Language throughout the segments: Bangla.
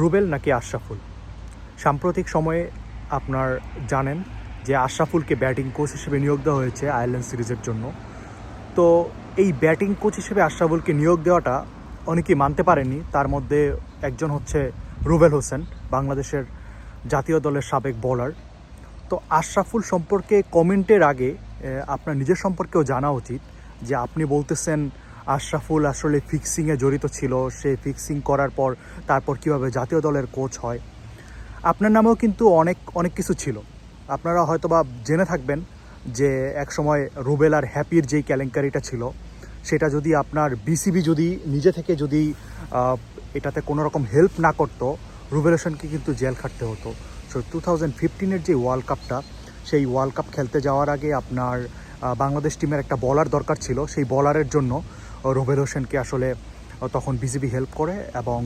রুবেল নাকি আশরাফুল? সাম্প্রতিক সময়ে আপনার জানেন যে আশরাফুলকে ব্যাটিং কোচ হিসেবে নিয়োগ দেওয়া হয়েছে আয়ারল্যান্ড সিরিজের জন্য। তো এই ব্যাটিং কোচ হিসেবে আশরাফুলকে নিয়োগ দেওয়াটা অনেকেই মানতে পারেননি। তার মধ্যে একজন হচ্ছে রুবেল হোসেন, বাংলাদেশের জাতীয় দলের সাবেক বোলার তো আশরাফুল সম্পর্কে কমেন্টের আগে আপনার নিজের সম্পর্কেও জানা উচিত যে আপনি বলতেছেন আশরাফুল আসলে ফিক্সিংয়ে জড়িত ছিল। সে ফিক্সিং করার পর তারপর কীভাবে জাতীয় দলের কোচ হয়। আপনার নামেও কিন্তু অনেক অনেক কিছু ছিল। আপনারা হয়তোবা জেনে থাকবেন যে একসময় রুবেল আর হ্যাপির যেই কেলেঙ্কারিটা ছিল, সেটা যদি আপনার বিসিবি যদি নিজে থেকে যদি এটাতে কোনো রকম হেল্প না করতো, রুবেল হোসেনকে কিন্তু জেল খাটতে হতো। সো টু থাউজেন্ড ফিফটিনের যে ওয়ার্ল্ড কাপটা সেই ওয়ার্ল্ড কাপ খেলতে যাওয়ার আগে আপনার বাংলাদেশ টিমের একটা বলার দরকার ছিল। সেই বলারের জন্য রুবেল হোসেনকে আসলে তখন বিসিবি হেল্প করে এবং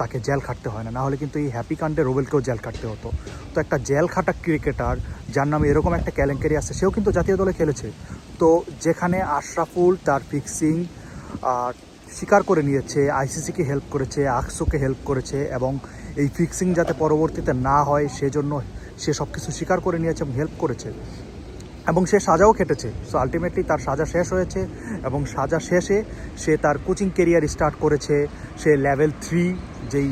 তাকে জেল খাটতে হয় না। নাহলে কিন্তু এই হ্যাপি কাণ্ডে রুবেলকেও জেল খাটতে হতো। তো একটা জেল খাটা ক্রিকেটার যার নামে এরকম একটা কেলেঙ্কারি আছে, সেও কিন্তু জাতীয় দলে খেলেছে। তো যেখানে আশরাফুল তার ফিক্সিং স্বীকার করে নিয়েছে আইসিসিকে হেল্প করেছে আকসোকে হেল্প করেছে এবং এই ফিক্সিং যাতে পরবর্তীতে না হয়, সেজন্য সে সব কিছু স্বীকার করে নিয়েছে এবং হেল্প করেছে। এবং সে সাজাও খেটেছে। সো আলটিমেটলি তার সাজা শেষ হয়েছে এবং সাজা শেষে সে তার কোচিং কেরিয়ার স্টার্ট করেছে। সে লেভেল থ্রি যেই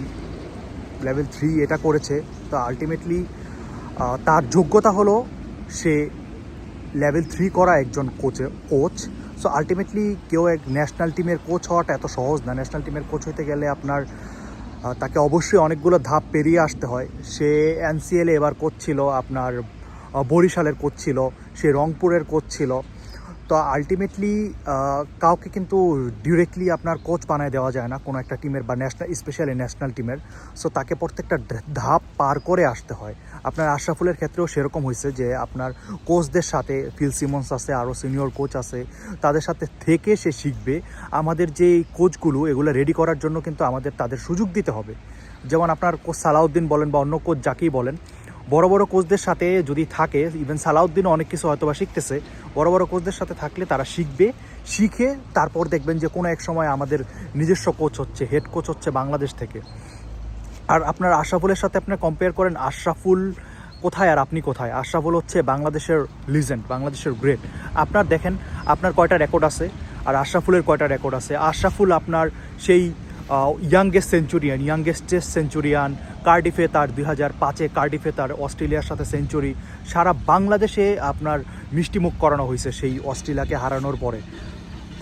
লেভেল থ্রি এটা করেছে। তো আলটিমেটলি তার যোগ্যতা হলো সে লেভেল থ্রি করা একজন কোচে কোচ সো আলটিমেটলি কেউ এক ন্যাশনাল টিমের কোচ হওয়াটা এত সহজ না। ন্যাশনাল টিমের কোচ হইতে গেলে আপনার তাকে অবশ্যই অনেকগুলো ধাপ পেরিয়ে আসতে হয়। সে এনসিএলে এবার কোচ ছিল আপনার বরিশালের কোচ ছিল, সে রংপুরের কোচ ছিল। তো আলটিমেটলি কাউকে কিন্তু ডিরেক্টলি আপনার কোচ বানায় দেওয়া যায় না, কোনো একটা টিমের বা ন্যাশনাল স্পেশালি ন্যাশনাল টিমের সো তাকে প্রত্যেকটা ধাপ পার করে আসতে হয়। আপনার আশরাফুলের ক্ষেত্রেও সেরকম হয়েছে যে আপনার কোচদের সাথে ফিল সিমন্স আছে আরও সিনিয়র কোচ আছে, তাদের সাথে থেকে সে শিখবে। আমাদের যে কোচগুলো এগুলো রেডি করার জন্য কিন্তু আমাদের তাদের সুযোগ দিতে হবে। যেমন আপনার কোচ সালাউদ্দিন বলেন বা অন্য কোচ যাকেই বলেন বড় বড় কোচদের সাথে যদি থাকে ইভেন সালাউদ্দিনও অনেক কিছু হয়তো বা শিখতেছে, বড় বড় কোচদের সাথে থাকলে তারা শিখবে, শিখে তারপর দেখবেন যে কোনো এক সময় আমাদের নিজস্ব কোচ হচ্ছে হেড কোচ হচ্ছে বাংলাদেশ থেকে। আর আপনার আশরাফুলের সাথে আপনি কম্পেয়ার করেন, আশরাফুল কোথায় আর আপনি কোথায়? আশরাফুল হচ্ছে বাংলাদেশের লিজেন্ড বাংলাদেশের গ্রেট আপনার দেখেন, আপনার কয়টা রেকর্ড আছে, আর আশরাফুলের কয়টা রেকর্ড আছে? আশরাফুল আপনার সেই ইয়াংগেস্ট সেঞ্চুরিয়ান ইয়াংগেস্টেস্ট সেঞ্চুরিয়ান কার্ডিফে তার দুই হাজার পাঁচে কার্ডিফে তার অস্ট্রেলিয়ার সাথে সেঞ্চুরি সারা বাংলাদেশে আপনার মিষ্টিমুখ করানো হয়েছে সেই অস্ট্রেলিয়াকে হারানোর পরে।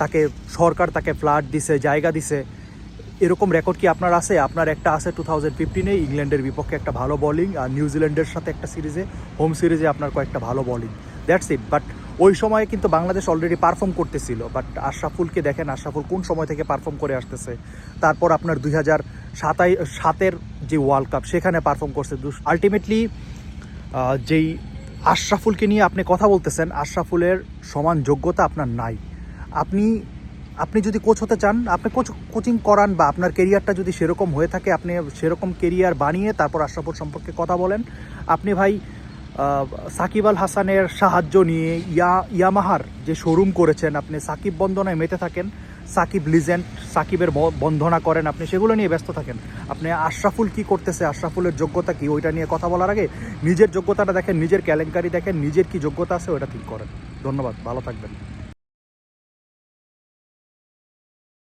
তাকে সরকার তাকে ফ্ল্যাট দিছে, জায়গা দিছে। এরকম রেকর্ড কি আপনার আছে? আপনার একটা আছে টু থাউজেন্ড ফিফটিনে ইংল্যান্ডের বিপক্ষে একটা ভালো বোলিং আর নিউজিল্যান্ডের সাথে একটা সিরিজে হোম সিরিজে আপনার কয়েকটা ভালো বোলিং দ্যাটস ইট বাট ওই সময়ে কিন্তু বাংলাদেশ অলরেডি পারফর্ম করতেছিল বাট আশরাফুলকে দেখেন, আশরাফুল কোন সময় থেকে পারফর্ম করে আসতেছে? তারপর আপনার দুই হাজার সাতাই, সাতের যে ওয়ার্ল্ড কাপ সেখানে পারফর্ম করছে। আলটিমেটলি যেই আশরাফুলকে নিয়ে আপনি কথা বলতেছেন, আশরাফুলের সমান যোগ্যতা আপনার নাই। আপনি আপনি যদি কোচ হতে চান, আপনি কোচ কোচিং করান বা আপনার কেরিয়ারটা যদি সেরকম হয়ে থাকে, আপনি সেরকম কেরিয়ার বানিয়ে তারপর আশরাফুল সম্পর্কে কথা বলেন। আপনি ভাই সাকিব আল হাসানের সাহায্য নিয়ে ইয়া, ইয়ামাহার যে শোরুম করেছেন আপনি, সাকিব বন্দনায় মেতে থাকেন, সাকিব লিজেন্ড সাকিবের বন্ধনা করেন আপনি, সেগুলো নিয়ে ব্যস্ত থাকেন। আপনি আশরাফুল কি করতেছে, আশরাফুলের যোগ্যতা কি, ওইটা নিয়ে কথা বলার আগে নিজের যোগ্যতাটা দেখেন, নিজের কেলেঙ্কারি দেখেন, নিজের কি যোগ্যতা আছে, ওইটা ঠিক করেন। ধন্যবাদ, ভালো থাকবেন।